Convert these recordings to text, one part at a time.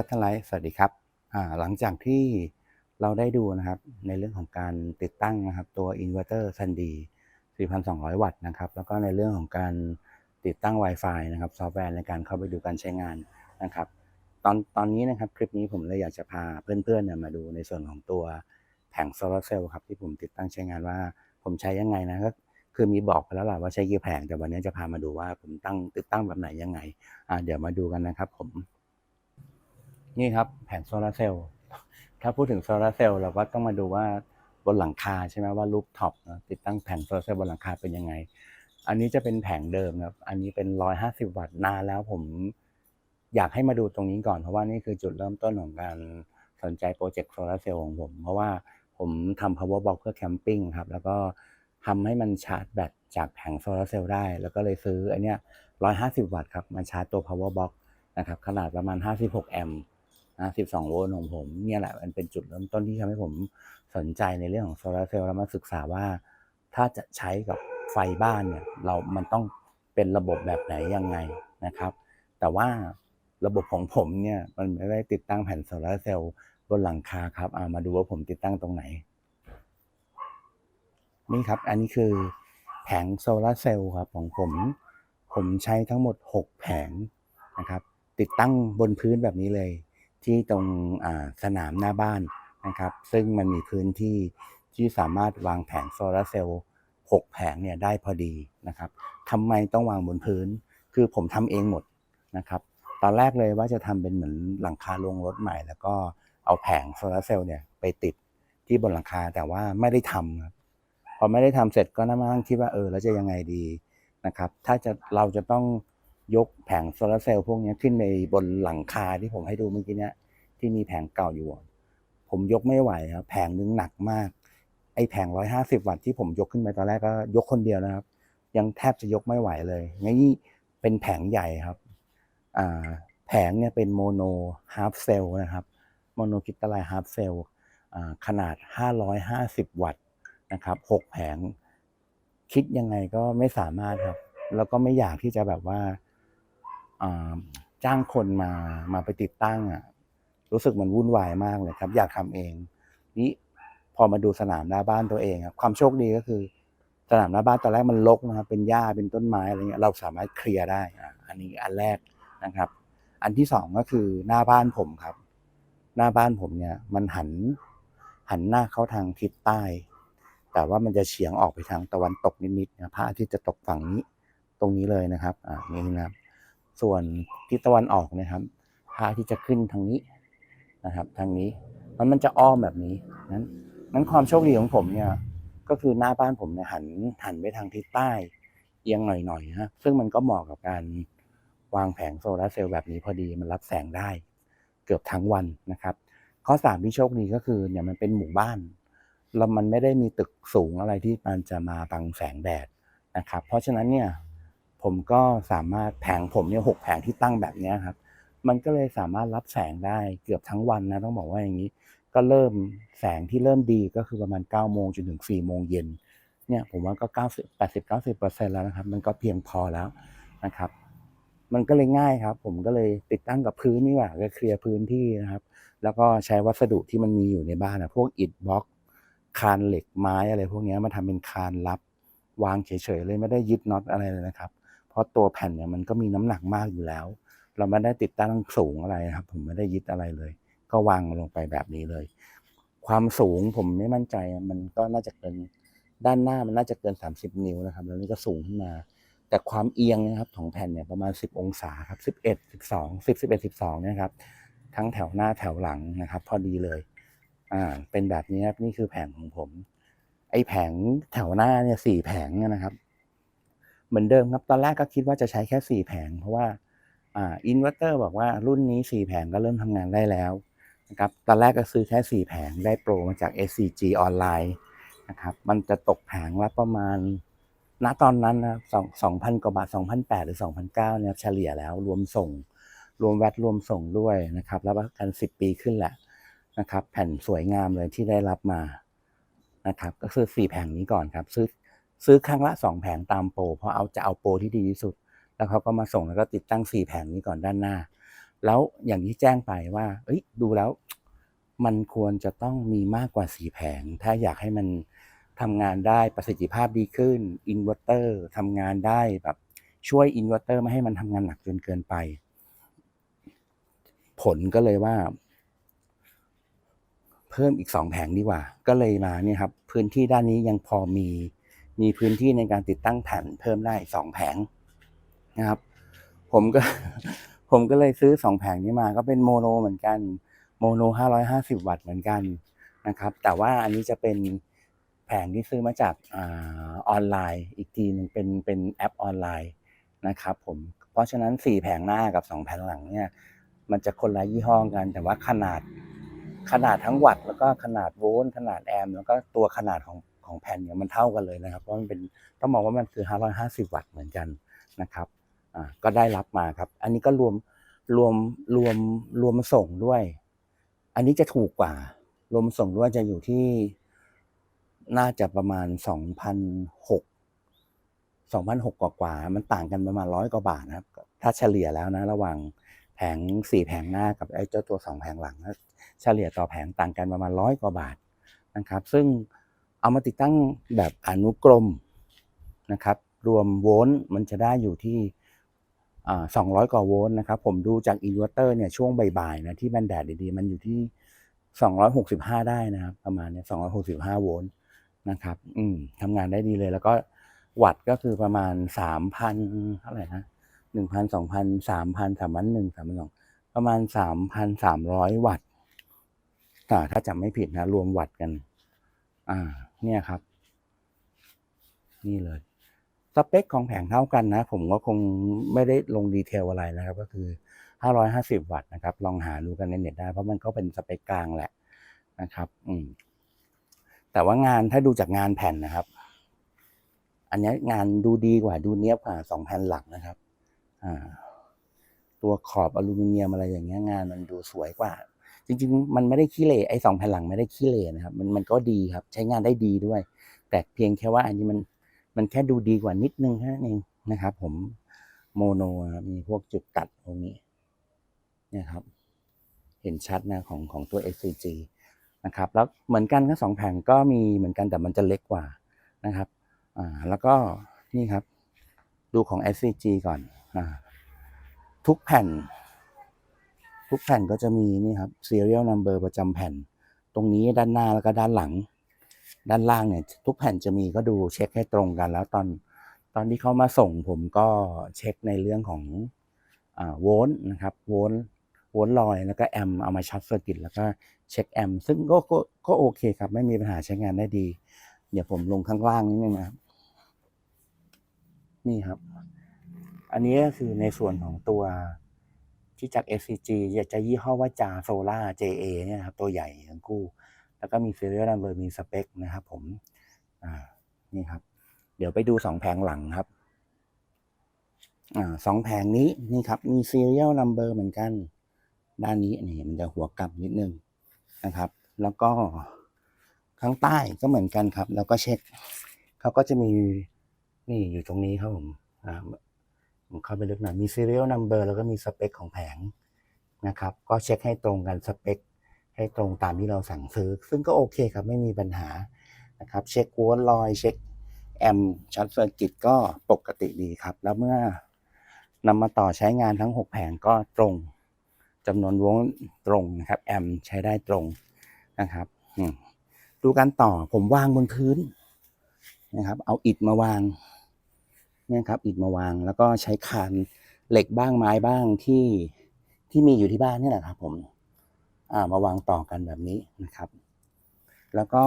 ัตเทไลท์สวัสดีครับหลังจากที่เราได้ดูนะครับในเรื่องของการติดตั้งนะครับตัวอินเวอร์เตอร์ซันดี4,200 วัตต์นะครับแล้วก็ในเรื่องของการติดตั้ง Wi-Fi นะครับซอฟต์แวร์ในการเข้าไปดูการใช้งานนะครับ ตอนตอนนี้นะครับคลิปนี้ผมเลยอยากจะพาเพื่อนๆเนี่ยมาดูในส่วนของตัวแผงโซลาร์เซลล์ครับที่ผมติดตั้งใช้งานว่าผมใช้ยังไงนะก็คือมีบอกไปแล้วแหละว่าใช้กี่แผงแต่วันนี้จะพามาดูว่าผมตั้งติดตั้งแบบไหนยังไงเดี๋ยวมาดูกันนะครับผม นี่ครับแผงโซลาร์เซลล์ถ้าพูดถึงโซลาร์เซลล์เราก็ต้องมาดูว่าบนหลังคาใช่ไหมว่ารูปท็อปติดตั้งแผงโซลาร์เซลล์บนหลังคาเป็นยังไง อันนี้จะเป็นแผงเดิมครับ อันนี้เป็น 150 วัตต์นานแล้วผมอยากให้มาดูตรงนี้ก่อนเพราะว่านี่คือจุดเริ่มต้นของการสนใจโปรเจกต์โซลาร์เซลล์ของผม เพราะว่าผมทำ power box เพื่อแคมปิ้งครับ แล้วก็ทำให้มันชาร์จแบตจากแผงโซลาร์เซลล์ได้ แล้วก็เลยซื้อไอเนี้ย150 วัตต์ครับมาชาร์จตัว power box นะครับขนาดประมาณ 56 แอมป์ นะ12 โวลต์ของผมเนี่ยแหละมันเป็นจุดเริ่มต้นที่ทำให้ผมสนใจในเรื่องของโซลาร์เซลล์แล้วมาศึกษาว่า ถ้าจะใช้กับไฟบ้านเนี่ยเรามันต้องเป็นระบบแบบไหนยังไงนะครับ แต่ว่าระบบของผมเนี่ยมันไม่ได้ติดตั้งแผ่นโซลาร์เซลล์บนหลังคาครับเอามาดูว่าผมติดตั้งตรงไหน นี่ครับ อันนี้คือแผงโซลาร์เซลล์ครับของผม ผมใช้ทั้งหมด 6 แผงนะครับ ติดตั้งบนพื้นแบบนี้เลย ที่ตรงสนามหน้าบ้านนะครับ ซึ่งมันมีพื้นที่ที่สามารถวางแผงโซลาร์เซลล์6แผงเนี่ยได้พอดีนะครับทำไมต้องวางบนพื้น คือผมทำเองหมดนะครับ ตอนแรกเลยว่าจะทำเป็นเหมือนหลังคาลงรถใหม่ แล้วก็เอาแผงโซลาร์เซลล์เนี่ยไปติดที่บนหลังคาแต่ว่าไม่ได้ทำครับพอไม่ได้ทำเสร็จก็นั่งมานั่งคิดว่าเออแล้วจะยังไงดีนะครับ ถ้าจะเราจะต้อง ยกแผงโซลาร์เซลล์พวกนี้ขึ้นในบนหลังคาที่ผมให้ดูเมื่อกี้เนี้ยที่มีแผงเก่าอยู่ ผมยกไม่ไหวครับแผงนึงหนักมาก ไอ้แผงร้อยห้าสิบวัตต์ที่ผมยกขึ้นไปตอนแรกก็ยกคนเดียวนะครับ ยังแทบจะยกไม่ไหวเลยนี่เป็นแผงใหญ่ครับอ่าแผงเนี่ยเป็นโมโนฮาร์ฟเซลนะครับโมโนคริสตัลไลฮาร์ฟเซลขนาด 550 วัตต์นะครับ6แผง คิดยังไงก็ไม่สามารถครับ แล้วก็ไม่อยากที่จะแบบว่า จ้างคนมามาไปติดตั้งอะรู้สึกมันวุ่นวายมากเลยครับ อยากทำเอง นี่พอมาดูสนามหน้าบ้านตัวเองครับความโชคดีก็คือ สนามหน้าบ้านตอนแรกมันรกนะครับเป็นหญ้าเป็นต้นไม้อะไรเงี้ยเราสามารถเคลียร์ได้อันนี้อันแรกนะครับ อันที่สองก็คือหน้าบ้านผมครับ หน้าบ้านผมเนี่ย มันหันหันหน้าเข้าทางทิศใต้ แต่ว่ามันจะเฉียงออกไปทางตะวันตกนิดๆนะพระอาทิตย์จะตกฝั่งนี้ตรงนี้เลยนะครับ อ่านี่นะครับ ส่วนทิศตะวันออกนะครับพระอาทิตย์จะขึ้นทางนี้นะครับ ทางนี้มันมันจะอ้อมแบบนี้นั้นนั้นความโชคดีของผมเนี่ยก็คือหน้าบ้านผมเนี่ยหันหันไปทางทิศใต้เอียงหน่อยๆฮะซึ่งมันก็เหมาะกับการวางแผงโซลาร์เซลล์แบบนี้พอดีมันรับแสงได้ เกือบทั้งวันนะครับ ข้อสามที่โชคดีก็คือเนี่ยมันเป็นหมู่บ้านแล้วมันไม่ได้มีตึกสูงอะไรที่มันจะมาบังแสงแดดนะครับ เพราะฉะนั้นเนี่ย ผมก็สามารถแผงผมเนี่ยหกแผงที่ตั้งแบบนี้ครับ มันก็เลยสามารถรับแสงได้เกือบทั้งวันนะต้องบอกว่าอย่างนี้ ก็เริ่มแสงที่เริ่มดีก็คือประมาณ9ก้าโมงจนถึง4ี่โมงเย็นเนี่ยผมว่าก็ 90 80 90เปอร์เซ็นต์แล้วนะครับ มันก็เพียงพอแล้วนะครับ มันก็เลยง่ายครับ ผมก็เลยติดตั้งกับพื้นนี่หว่าก็เคลียร์พื้นที่นะครับ แล้วก็ใช้วัสดุที่มันมีอยู่ในบ้านนะพวกอิฐบล็อก คานเหล็กไม้อะไรพวกนี้มาทำเป็นคานรับ วางเฉยๆเลยไม่ได้ยึดน็อตอะไรเลยนะครับ ราะตัวแผ่นเนี่ยมันก็มีน้ำหนักมากอยู่แล้ว เราไม่ได้ติดตั้งสูงอะไรครับ ผมไม่ได้ยึดอะไรเลย ก็วางลงไปแบบนี้เลย ความสูงผมไม่มั่นใจมันก็น่าจะเกินด้านหน้ามันน่าจะเกิน 30 นิ้วนะครับ แล้วนี่ก็สูงขึ้นมา แต่ความเอียงนะครับของแผ่นเนี่ยประมาณ 10 องศาครับ11 12 10 11 12นะครับทั้งแถวหน้าแถวหลังนะครับ พอดีเลย อ่า เป็นแบบนี้ครับนี่คือแผงของผม ไอ้แผงแถวหน้าเนี่ยสี่แผงนะครับ เหมือนเดิมครับ ตอนแรกก็คิดว่าจะใช้แค่สี่แผง เพราะว่าอินเวอร์เตอร์บอกว่ารุ่นนี้สี่แผงก็เริ่มทำงานได้แล้วนะครับตอนแรกก็ซื้อแค่สี่แผงได้โปรมาจาก SCG ออนไลน์นะครับมันจะตกแผงละประมาณณตอนนั้นนะสองสองพันกว่าบาทสองพันแปดหรือสองพันเก้าเนี่ยเฉลี่ยแล้วรวมส่ง รวมแวตรวมส่งด้วยนะครับแล้วประกันสิบปีขึ้นแหละนะครับ แผ่นสวยงามเลยที่ได้รับมานะครับ ก็ซื้อสี่แผงนี้ก่อนครับ ซื้อ ซื้อครั้งละสองแผงตามโปรเพราะเอาจะเอาโปรที่ดีที่สุด แล้วเขาก็มาส่งแล้วก็ติดตั้งสี่แผงนี้ก่อนด้านหน้า แล้วอย่างที่แจ้งไปว่า เอ้ยดูแล้ว มันควรจะต้องมีมากกว่าสี่แผง ถ้าอยากให้มันทำงานได้ประสิทธิภาพดีขึ้นอินเวอร์เตอร์ทำงานได้แบบช่วยอินเวอร์เตอร์ไม่ให้มันทำงานหนักจนเกินไป ผลก็เลยว่า เพิ่มอีกสองแผงดีกว่า ก็เลยมาเนี่ยครับ พื้นที่ด้านนี้ยังพอมี มีพื้นที่ในการติดตั้งแผ่นเพิ่มได้สองแผงนะครับ ผมก็ ผมก็เลยซื้อสองแผงนี้มาก็เป็นโมโนเหมือนกันโมโนห้าร้อยห้าสิบวัตต์เหมือนกันนะครับ แต่ว่าอันนี้จะเป็นแผงที่ซื้อมาจากอาออนไลน์ อีกทีหนึ่งเป็นเป็นแอปออนไลน์นะครับผมเพราะฉะนั้นสี่แผงหน้ากับสองแผงหลังเนี่ยมันจะคนละยี่ห้อกัน แต่ว่าขนาดขนาดทั้งวัตต์แล้วก็ขนาดโวลต์ขนาดแอมป์แล้วก็ตัวขนาดของ ของแผ่นเนี่ยมันเท่ากันเลยนะครับเพราะมันเป็นต้องมองว่ามันคือ 550 วัตต์เหมือนกันนะครับอ่าก็ได้รับมาครับ อันนี้ก็รวมรวมรวมรวมส่งด้วย อันนี้จะถูกกว่า รวมส่งด้วยจะอยู่ที่น่าจะประมาณ2,006 2,006กว่ากว่า มันต่างกันประมาณร้อยกว่าบาทนะครับ ถ้าเฉลี่ยแล้วนะ ระหว่างแผงสี่แผงหน้ากับไอ้เจ้าตัวสองแผงหลัง เฉลี่ยต่อแผงต่างกันประมาณร้อยกว่าบาทนะครับ ซึ่ง เอามาติดตั้งแบบอนุกรมนะครับ รวมโวลต์มันจะได้อยู่ที่อ่า200กว่าโวลต์นะครับ ผมดูจากอินเวอร์เตอร์เนี่ยช่วงบ่ายๆนะที่มันแดดดีๆ มันอยู่ที่265ได้นะครับ ประมาณเนี้ย265โวลต์นะครับ อืมทำงานได้ดีเลย แล้วก็วัตต์ก็คือประมาณ3,000เท่าไหร่นะหนึ่งพันสองพันสามพันสามพันหนึ่งสามพันสองประมาณสามพันสามร้อยวัตต์ถ้าจำไม่ผิดนะ รวมวัตต์กัน อ่า เนี่ยครับ นี่เลย สเปคของแผงเท่ากันนะ ผมก็คงไม่ได้ลงดีเทลอะไรนะครับ ก็คือ 550 วัตต์นะครับ ลองหาดูกันในเน็ตได้ เพราะมันก็เป็นสเปคกลางแหละนะครับ อืม แต่ว่างานถ้าดูจากงานแผ่นนะครับ อันนี้งานดูดีกว่าดูเนี้ยบกว่าสองแผ่นหลังนะครับ อ่า ตัวขอบอลูมิเนียมอะไรอย่างเงี้ยงานมันดูสวยกว่า จริงๆ มันไม่ได้ขี้เหร่ไอ้สองแผ่นหลังไม่ได้ขี้เหร่นะครับ มันมันก็ดีครับ ใช้งานได้ดีด้วย แต่เพียงแค่ว่าอันนี้มันมันแค่ดูดีกว่านิดนึงแค่นั้นเองนะครับ ผมโมโนครับมีพวกจุดตัดตรงนี้นี่ยครับ เห็นชัดนะของของตัว SCG นะครับ แล้วเหมือนกันทั้งสองแผงก็มีเหมือนกันแต่มันจะเล็กกว่านะครับอ่าแล้วก็นี่ครับ ดูของ SCG ก่อนอ่าทุกแผ่น ทุกแผ่นก็จะมีนี่ครับ serial number ประจำแผ่น ตรงนี้ด้านหน้าแล้วก็ด้านหลัง ด้านล่างเนี่ยทุกแผ่นจะมีก็ดูเช็คให้ตรงกัน แล้วตอนตอนที่เขามาส่งผมก็เช็คในเรื่องของอโวลต์นะครับโวลต์โวลต์ลอยแล้วก็แอมเอามาช็อตเซอร์กิตแล้วก็เช็คแอมซึ่งก็ก็ก็โอเคครับ ไม่มีปัญหาใช้งานได้ดี เดี๋ยวผมลงข้างล่างนิดนึงนะครับ นี่ครับ อันนี้ก็คือในส่วนของตัว ที่จาก SCG จะจะยี่ห้อว่าจาโซล่า JA เนี่ยครับ ตัวใหญ่ทั้งคู่ แล้วก็มี serial number มีสเปคนะครับผม อ่า นี่ครับ เดี๋ยวไปดูสองแผงหลังครับ อ่าสองแผงนี้นี่ครับ มี serial number เหมือนกัน ด้านนี้นี่มันจะหัวกลับนิดนึงนะครับ แล้วก็ข้างใต้ก็เหมือนกันครับ แล้วก็เช็ค เขาก็จะมีนี่อยู่ตรงนี้ครับผม อ่าผม เข้าไปลึกหน่อยมี serial number แล้วก็มีสเปคของแผงนะครับ ก็เช็คให้ตรงกันสเปคให้ตรงตามที่เราสั่งซื้อ ซึ่งก็โอเคครับไม่มีปัญหานะครับ เช็คโวลต์ลอยเช็คแอมช็อตเซอร์กิตก็ปกติดีครับ แล้วเมื่อนำมาต่อใช้งานทั้ง 6 แผงก็ตรงจำนวนวลต์ตรงนะครับแอมใช้ได้ตรงนะครับดูการต่อผมวางบนพื้นนะครับ เอาอิฐมาวาง เนี่ยครับอิฐมาวางแล้วก็ใช้คานเหล็กบ้างไม้บ้างที่ที่มีอยู่ที่บ้านนี่แหละครับ ผมอ่ามาวางต่อกันแบบนี้นะครับ แล้วก็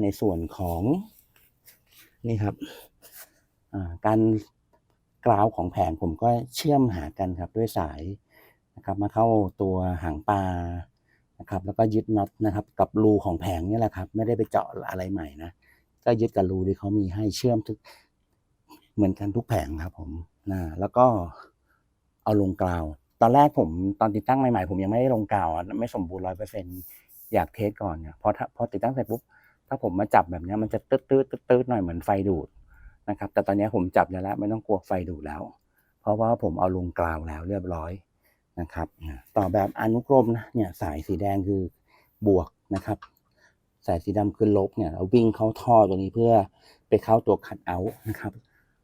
ในส่วนของนี่ครับอ่าการกราวของแผงผมก็เชื่อมหากันครับด้วยสายนะครับมาเข้าตัวหางปลานะครับ แล้วก็ยึดน็อตนะครับ กับรูของแผงนี่แหละครับ ไม่ได้ไปเจาะอะไรใหม่นะก็ยึดกับรูที่เขามีให้เชื่อมทุก เหมือนกันทุกแผงครับผมนะแล้วก็เอาลงกราว ตอนแรกผมตอนติดตั้งใหม่ๆ ผมยังไม่ได้ลงกาวไม่สมบูรณ์ร้อยเปอร์เซ็นอยากเทสก่อนเนี่ยพอถ้าพอติดตั้งเสร็จปุ๊บถ้าผมมาจับแบบนี้มันจะตืดตืดตืดตืดหน่อยเหมือนไฟดูดนะครับ แต่ตอนนี้ผมจับแล้ว ไม่ต้องกลัวไฟดูดแล้ว เพราะว่าผมเอาลงกราวแล้วเรียบร้อยนะครับ ต่อแบบอนุกรมนะเนี่ยสายสีแดงคือบวกนะครับ สายสีดำคือลบเนี่ยเราวิ่งเข้าท่อตัวนี้เพื่อไปเข้าตัวคัดเอานะครับ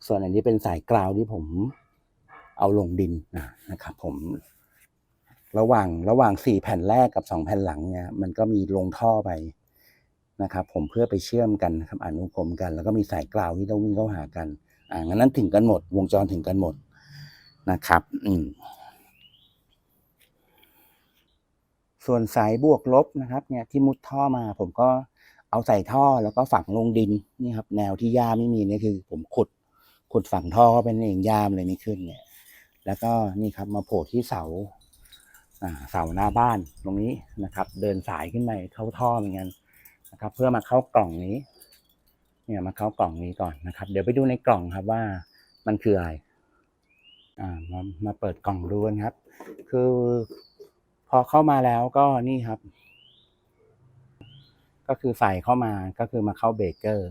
ส่วนอันนี้เป็นสายกราวที่ผมเอาลงดินนะครับ ผม ระหว่างระหว่างสี่แผ่นแรกกับสองแผ่นหลังเนี่ย มันก็มีลงท่อไปนะครับ ผมเพื่อไปเชื่อมกันครับอนุกรมกัน แล้วก็มีสายกราวที่ต้องวิ่งเข้าหากัน อ่างั้นนั้นถึงกันหมด วงจรถึงกันหมดนะครับ อืมส่วนสายบวกลบนะครับ เนี่ยที่มุดท่อมา ผมก็เอาใส่ท่อแล้วก็ฝังลงดินนี่ครับ แนวที่หญ้าไม่มีนี่คือ ผมขุด ขุดฝังท่อเข้าไปนั่นเองหญ้ามเลยไม่ขึ้นเนี่ย แล้วก็นี่ครับมาโผล่ที่เสาอ่าเสาหน้าบ้านตรงนี้นะครับ เดินสายขึ้นไปเข้าท่อเหมือนกันนะครับ เพื่อมาเข้ากล่องนี้ เนี่ยมาเข้ากล่องนี้ก่อนนะครับ เดี๋ยวไปดูในกล่องครับว่ามันคืออะไรอ่ามามาเปิดกล่องดูกันครับ คือ พอเข้ามาแล้วก็นี่ครับ ก็คือใส่เข้ามาก็คือมาเข้าเบเกอร์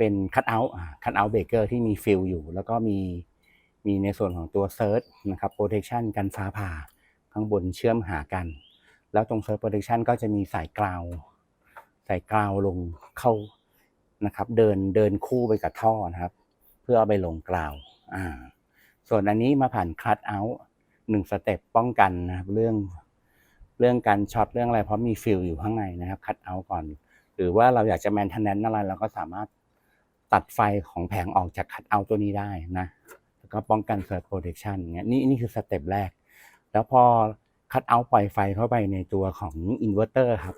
เป็นคัตเอาท์คัตเอาท์เบเกอร์ที่มีฟิลอยู่ แล้วก็มีมีในส่วนของตัวเซิร์ชนะครับโปรเทคชันกันฟ้าผ่า ข้างบนเชื่อมหากัน แล้วตรงเซิร์ชโปรเทคชันก็จะมีสายกราวสายกราวลงเข้านะครับ เดินเดินคู่ไปกับท่อนะครับ เพื่อเอาไปลงกราวอ่าส่วนอันนี้มาผ่านคัตเอาท์หนึ่งสเต็ปป้องกันนะครับเรื่องเรื่องการช็อตเรื่องอะไรเพราะมีฟิลอยู่ข้างในนะครับคัตเอาท์ก่อน หรือว่าเราอยากจะแมนเทนแนนอะไรเราก็สามารถ ตัดไฟของแผงออกจากคัตเอาท์ตัวนี้ได้นะ แล้วก็ป้องกันเซิร์ฟโปรเทคชันเงี้ยนี่นี่คือสเต็ปแรก แล้วพอคัตเอาท์ปล่อยไฟเข้าไปในตัวของอินเวอร์เตอร์ครับ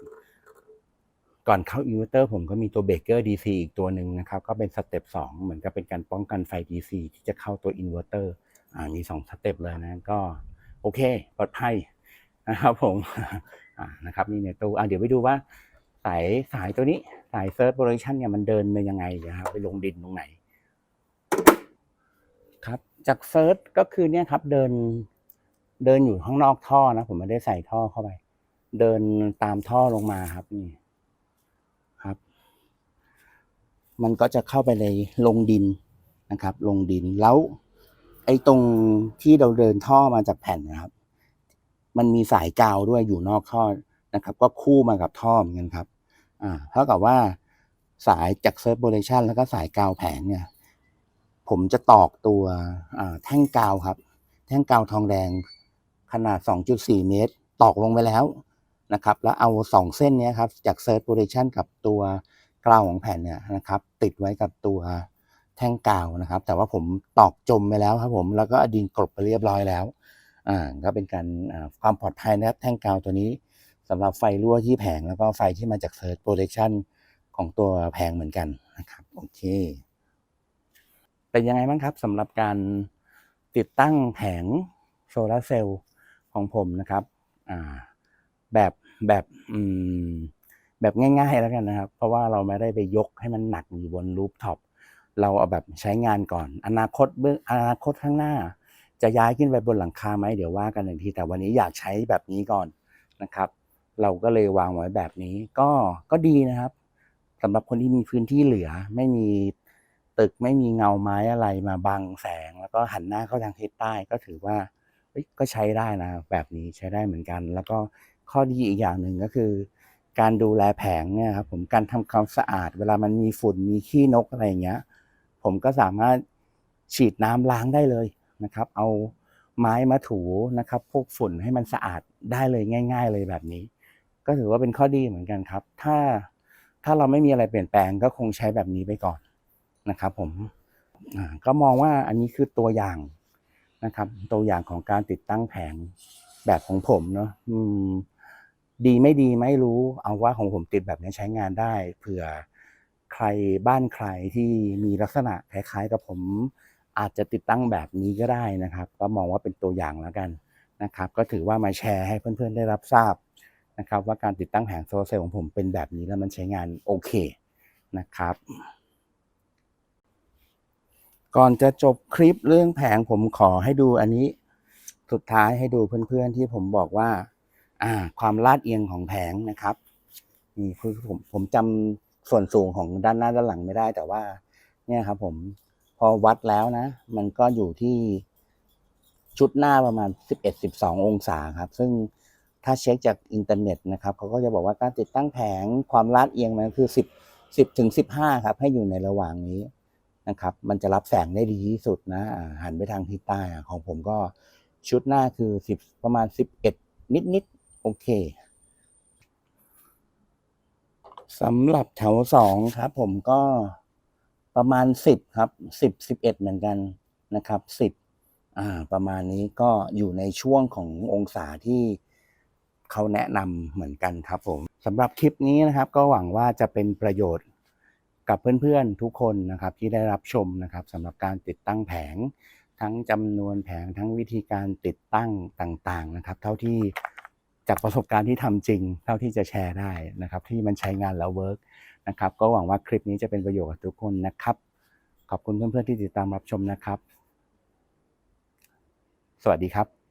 ก่อนเข้าอินเวอร์เตอร์ผมก็มีตัวเบรกเกอร์ DC อีกตัวหนึ่งนะครับ ก็เป็นสเต็ปสองเหมือนกับเป็นการป้องกันไฟ DC ที่จะเข้าตัวอินเวอร์เตอร์อ่ามีสองสเต็ปเลยนะก็โอเคปลอดภัยนะครับผมอ่านะครับนี่ในตู้อ่าเดี๋ยวไปดูว่า สายสายตัวนี้สายเซิร์ชโปรดักชันเนี่ยมันเดินไปยังไงนะครับไปลงดินตรงไหน ครับ จากเซิร์ชก็คือเนี่ยครับ เดินเดินอยู่ข้างนอกท่อนะผมไม่ได้ใส่ท่อเข้าไป เดินตามท่อลงมาครับนี่ครับ มันก็จะเข้าไปในลงดินนะครับ ลงดินแล้ว ไอ้ตรงที่เราเดินท่อมาจากแผ่นนะครับ มันมีสายกาวด้วยอยู่นอกท่อนะครับ ก็คู่มากับท่อเหมือนกันครับ อ่าเท่ากับว่าสายจากเซิร์ฟโบเลชันแล้วก็สายกาวแผงเนี่ย ผมจะตอกตัวแท่งกาวครับ แท่งกาวทองแดงขนาด 2.4 เมตร ตอกลงไปแล้วนะครับ แล้วเอา 2 เส้นนี้ครับ จากเซิร์ฟโบเลชันกับตัวกาวของแผ่นเนี่ยนะครับ ติดไว้กับตัวแท่งกาวนะครับ แต่ว่าผมตอกจมไปแล้วครับผมแล้วก็อดินกลบไปเรียบร้อยแล้วอ่าก็เป็นการความปลอดภัยนะครับ แท่งกาวตัวนี้ สำหรับไฟรั่วที่แผงแล้วก็ไฟที่มาจากเซิร์ชโปรเทคชันของตัวแผงเหมือนกันนะครับโอเคเป็นยังไงบ้างครับสำหรับการติดตั้งแผงโซลาร์เซลล์ของผมนะครับแบบแบบแบบง่ายๆแล้วกันนะครับ เพราะว่าเราไม่ได้ไปยกให้มันหนักอยู่บนรูปท็อปเราเอาแบบใช้งานก่อน อนาคตเบื้องอนาคตข้างหน้า จะย้ายขึ้นไปบนหลังคาไหมเดี๋ยวว่ากันอีกทีแต่วันนี้อยากใช้แบบนี้ก่อนนะครับ เราก็เลยวางไว้แบบนี้ ก็ก็ดีนะครับสำหรับคนที่มีพื้นที่เหลือ ไม่มีตึกไม่มีเงาไม้อะไรมาบังแสง แล้วก็หันหน้าเข้าทางทิศใต้ก็ถือว่าก็ใช้ได้นะ แบบนี้ใช้ได้เหมือนกัน แล้วก็ข้อดีอีกอย่างหนึ่งก็คือ การดูแลแผงเนี่ยครับผมการทำความสะอาด เวลามันมีฝุ่นมีขี้นกอะไรอย่างเงี้ย ผมก็สามารถฉีดน้ำล้างได้เลยนะครับ เอาไม้มาถูนะครับ พวกฝุ่นให้มันสะอาดได้เลยง่าย ๆ เลยแบบนี้ ก็ถือว่าเป็นข้อดีเหมือนกันครับ ถ้าถ้าเราไม่มีอะไรเปลี่ยนแปลงก็คงใช้แบบนี้ไปก่อนนะครับผมก็มองว่าอันนี้คือตัวอย่างนะครับ ตัวอย่างของการติดตั้งแผงแบบของผมเนาะดีไม่ดีไม่รู้ เอาว่าของผมติดแบบนี้ใช้งานได้ เผื่อใครบ้านใครที่มีลักษณะคล้ายๆ กับผมอาจจะติดตั้งแบบนี้ก็ได้นะครับ ก็มองว่าเป็นตัวอย่างแล้วกันนะครับ ก็ถือว่ามาแชร์ให้เพื่อนๆได้รับทราบ นะครับว่าการติดตั้งแผงโซลาร์เซลล์ของผมเป็นแบบนี้แล้วมันใช้งานโอเคนะครับ ก่อนจะจบคลิปเรื่องแผงผมขอให้ดูอันนี้สุดท้ายให้ดูเพื่อนๆที่ผมบอกว่าอ่า ความลาดเอียงของแผงนะครับนี่คือผมผมจำส่วนสูงของด้านหน้าด้านหลังไม่ได้แต่ว่า เนี่ยครับ ผมพอวัดแล้วนะ มันก็อยู่ที่ชุดหน้าประมาณ 11-12 องศาครับ ซึ่ง ถ้าเช็คจากอินเทอร์เน็ตนะครับเขาก็จะบอกว่าการติดตั้งแผงความลาดเอียงมันคือ 10 10ถึง15 ครับ ให้อยู่ในระหว่างนี้นะครับ มันจะรับแสงได้ดีที่สุดนะหันไปทางทิศใต้ของผมก็ชุดหน้าคือ 10 ประมาณ 11 นิดๆโอเคสำหรับแถวสองครับ ผมก็ประมาณสิบครับสิบสิบเอ็ดเหมือนกันนะครับสิบอ่าประมาณนี้ก็อยู่ในช่วงขององศาที่ เขาแนะนำเหมือนกันครับผมสำหรับคลิปนี้นะครับ ก็หวังว่าจะเป็นประโยชน์กับเพื่อนๆทุกคนนะครับที่ได้รับชมนะครับสำหรับการติดตั้งแผง ทั้งจำนวนแผงทั้งวิธีการติดตั้งต่างๆนะครับ เท่าที่จากประสบการณ์ที่ทำจริง เท่าที่จะแชร์ได้นะครับ ที่มันใช้งานแล้วเวิร์กนะครับ ก็หวังว่าคลิปนี้จะเป็นประโยชน์กับทุกคนนะครับ ขอบคุณเพื่อนๆที่ติดตามรับชมนะครับ สวัสดีครับ